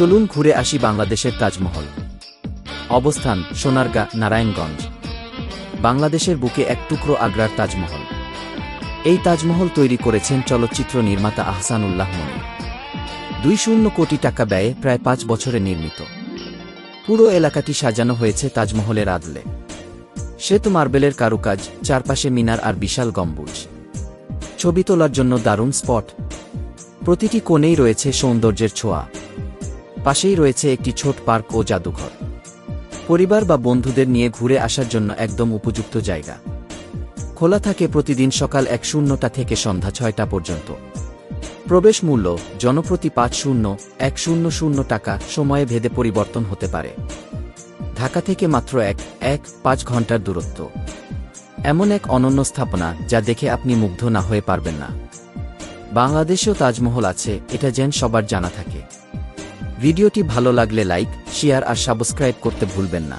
চলুন ঘুরে আসি বাংলাদেশের তাজমহল। অবস্থান, সোনারগাঁ, নারায়ণগঞ্জ। বাংলাদেশের বুকে এক টুকরো আগ্রার তাজমহল। এই তাজমহল তৈরি করেছেন চলচ্চিত্র নির্মাতা আহসানুল্লাহ মনি। দুই শূন্য কোটি টাকা ব্যয়ে প্রায় পাঁচ বছরে নির্মিত। পুরো এলাকাটি সাজানো হয়েছে তাজমহলের আদলে। শ্বেত মার্বেলের কারুকাজ, চারপাশে মিনার আর বিশাল গম্বুজ। ছবি তোলার জন্য দারুণ স্পট। প্রতিটি কোণেই রয়েছে সৌন্দর্যের ছোঁয়া। পাশেই রয়েছে একটি ছোট পার্ক ও জাদুঘর। পরিবার বা বন্ধুদের নিয়ে ঘুরে আসার জন্য একদম উপযুক্ত জায়গা। খোলা থাকে প্রতিদিন সকাল এক শূন্যটা থেকে সন্ধ্যা ছয়টা পর্যন্ত। প্রবেশ মূল্য, জনপ্রতি পাঁচ শূন্য, এক শূন্য শূন্য টাকা, সময়ে ভেদে পরিবর্তন হতে পারে। ঢাকা থেকে মাত্র এক এক, পাঁচ ঘণ্টার দূরত্ব। এমন এক অনন্য স্থাপনা যা দেখে আপনি মুগ্ধ না হয়ে পারবেন না। বাংলাদেশেও তাজমহল আছে, এটা যেন সবার জানা থাকে। ভিডিওটি ভালো লাগলে লাইক শেয়ার আর সাবস্ক্রাইব করতে ভুলবেন না।